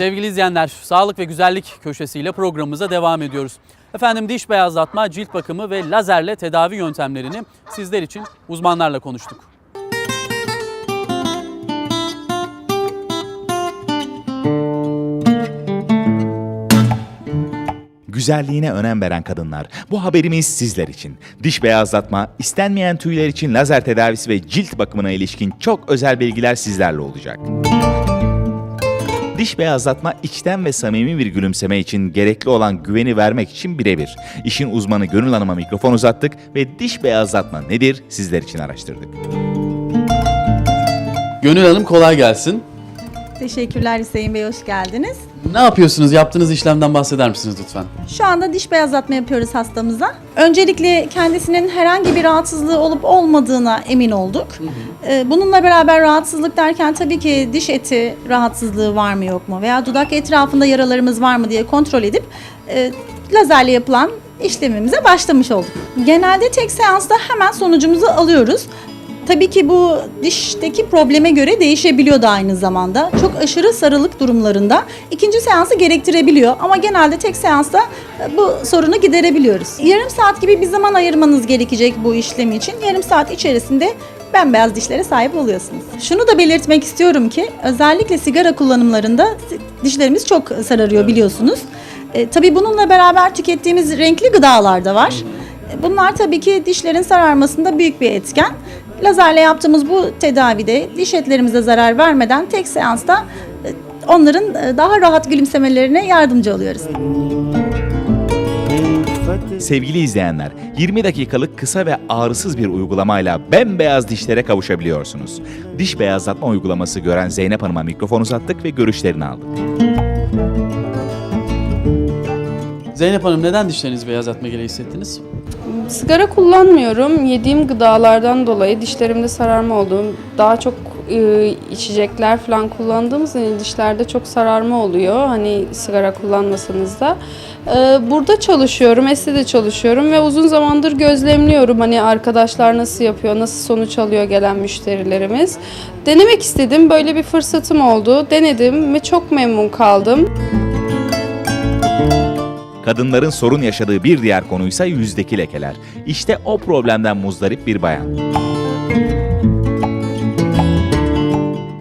Sevgili izleyenler, sağlık ve güzellik köşesiyle programımıza devam ediyoruz. Efendim diş beyazlatma, cilt bakımı ve lazerle tedavi yöntemlerini sizler için uzmanlarla konuştuk. Güzelliğine önem veren kadınlar. Bu haberimiz sizler için. Diş beyazlatma, istenmeyen tüyler için lazer tedavisi ve cilt bakımına ilişkin çok özel bilgiler sizlerle olacak. Diş beyazlatma içten ve samimi bir gülümseme için gerekli olan güveni vermek için birebir. İşin uzmanı Gönül Hanım'a mikrofon uzattık ve diş beyazlatma nedir sizler için araştırdık. Gönül Hanım kolay gelsin. Teşekkürler Hüseyin Bey, hoş geldiniz. Ne yapıyorsunuz? Yaptığınız işlemden bahseder misiniz lütfen? Şu anda diş beyazlatma yapıyoruz hastamıza. Öncelikle kendisinin herhangi bir rahatsızlığı olup olmadığına emin olduk. Ee, Bununla beraber rahatsızlık derken tabii ki diş eti rahatsızlığı var mı yok mu veya dudak etrafında yaralarımız var mı diye kontrol edip e, lazerle yapılan işlemimize başlamış olduk. Genelde tek seansta hemen sonucumuzu alıyoruz. Tabii ki bu dişteki probleme göre değişebiliyor da aynı zamanda. Çok aşırı sarılık durumlarında ikinci seansı gerektirebiliyor ama genelde tek seansta e, bu sorunu giderebiliyoruz. Yarım saat gibi bir zaman ayırmanız gerekecek bu işlem için. Yarım saat içerisinde bembeyaz dişlere sahip oluyorsunuz. Şunu da belirtmek istiyorum ki özellikle sigara kullanımlarında dişlerimiz çok sararıyor biliyorsunuz. E, tabii bununla beraber tükettiğimiz renkli gıdalar da var. E, Bunlar tabii ki dişlerin sararmasında büyük bir etken. Lazerle yaptığımız bu tedavide diş etlerimize zarar vermeden tek seansta e, onların e, daha rahat gülümsemelerine yardımcı oluyoruz. Sevgili izleyenler, 20 dakikalık kısa ve ağrısız bir uygulamayla bembeyaz dişlere kavuşabiliyorsunuz. Diş beyazlatma uygulaması gören Zeynep Hanım'a mikrofon uzattık ve görüşlerini aldık. Zeynep Hanım neden dişlerinizi beyazlatma gereği hissettiniz? Sigara kullanmıyorum. Yediğim gıdalardan dolayı dişlerimde sararma oldu. Daha çok e, içecekler falan kullandığımız için dişlerde çok sararma oluyor. Hani sigara kullanmasanız da. E, burada çalışıyorum, Este'de çalışıyorum ve uzun zamandır gözlemliyorum. Hani arkadaşlar nasıl yapıyor, nasıl sonuç alıyor gelen müşterilerimiz. Denemek istedim. Böyle bir fırsatım oldu. Denedim ve çok memnun kaldım. Kadınların sorun yaşadığı bir diğer konuysa yüzdeki lekeler. İşte o problemden muzdarip bir bayan.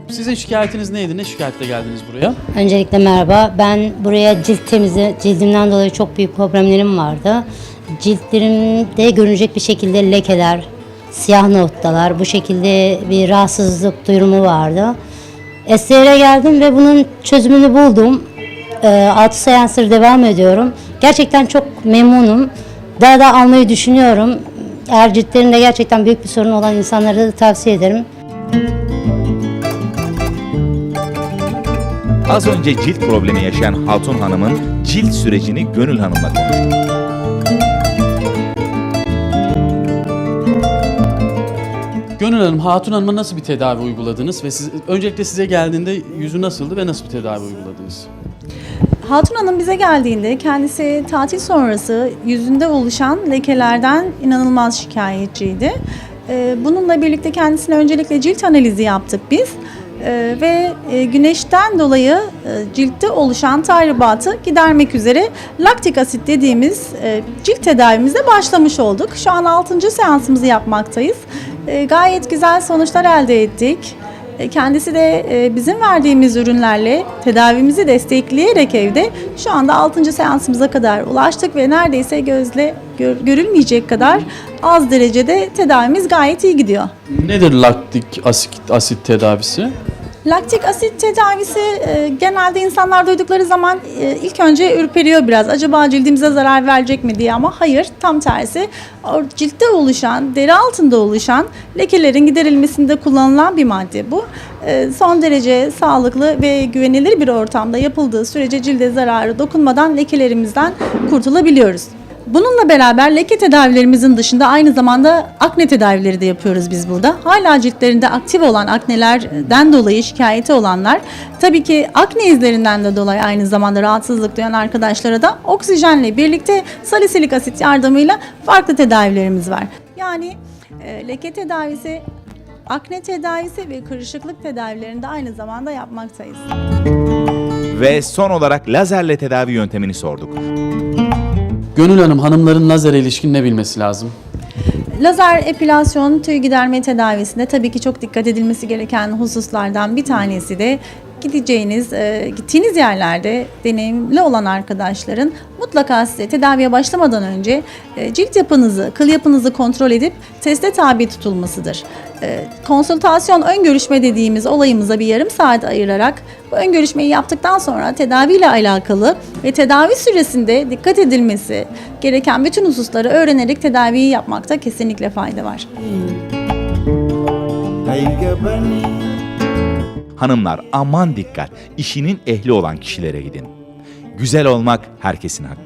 Sizin şikayetiniz neydi? Ne şikayetle geldiniz buraya? Öncelikle merhaba. Ben buraya cilt temizi, cildimden dolayı çok büyük problemlerim vardı. Ciltlerimde görünecek bir şekilde lekeler, siyah noktalar, bu şekilde bir rahatsızlık durumu vardı. SDR'e geldim ve bunun çözümünü buldum. 6 seansdır devam ediyorum. Gerçekten çok memnunum. Daha da almayı düşünüyorum. Eğer ciltlerinde gerçekten büyük bir sorun olan insanlara da tavsiye ederim. Az önce cilt problemi yaşayan Hatun Hanım'ın cilt sürecini Gönül Hanım'la konuştuk. Gönül Hanım, Hatun Hanım'a nasıl bir tedavi uyguladınız ve siz, öncelikle size geldiğinde yüzü nasıldı ve nasıl bir tedavi uyguladınız? Hatun Hanım bize geldiğinde kendisi tatil sonrası yüzünde oluşan lekelerden inanılmaz şikayetçiydi. Ee, Bununla birlikte kendisine öncelikle cilt analizi yaptık biz. Ee, ve e, güneşten dolayı e, ciltte oluşan tahribatı gidermek üzere laktik asit dediğimiz e, cilt tedavimize başlamış olduk. Şu an 6. seansımızı yapmaktayız. Gayet güzel sonuçlar elde ettik. E, Kendisi de e, bizim verdiğimiz ürünlerle tedavimizi destekleyerek evde şu anda 6. seansımıza kadar ulaştık ve neredeyse gözle gör- görülmeyecek kadar az derecede tedavimiz gayet iyi gidiyor. Nedir laktik asit, asit tedavisi? Laktik asit tedavisi e, genelde insanlar duydukları zaman e, ilk önce ürperiyor biraz. Acaba cildimize zarar verecek mi diye ama hayır tam tersi. Ciltte oluşan, deri altında oluşan lekelerin giderilmesinde kullanılan bir madde bu. E, son derece sağlıklı ve güvenilir bir ortamda yapıldığı sürece cilde zararı dokunmadan lekelerimizden kurtulabiliyoruz. Bununla beraber leke tedavilerimizin dışında aynı zamanda akne tedavileri de yapıyoruz biz burada. Hala ciltlerinde aktif olan aknelerden dolayı şikayeti olanlar tabii ki akne izlerinden de dolayı aynı zamanda rahatsızlık duyan arkadaşlara da oksijenle birlikte salisilik asit yardımıyla farklı tedavilerimiz var. Yani e, leke tedavisi, akne tedavisi ve kırışıklık tedavilerini de aynı zamanda yapmaktayız. Ve son olarak lazerle tedavi yöntemini sorduk. Gönül Hanım hanımların lazere ilişkin ne bilmesi lazım? Lazer epilasyon tüy giderme tedavisinde tabii ki çok dikkat edilmesi gereken hususlardan bir tanesi de gideceğiniz, e, gittiğiniz yerlerde deneyimli olan arkadaşların mutlaka size tedaviye başlamadan önce e, cilt yapınızı, kıl yapınızı kontrol edip teste tabi tutulmasıdır. E, konsültasyon ön görüşme dediğimiz olayımıza bir yarım saat ayırarak bu ön görüşmeyi yaptıktan sonra tedaviyle alakalı ve tedavi süresinde dikkat edilmesi gereken bütün hususları öğrenerek tedaviyi yapmakta kesinlikle fayda var. Hanımlar aman dikkat, işinin ehli olan kişilere gidin. Güzel olmak herkesin hakkı.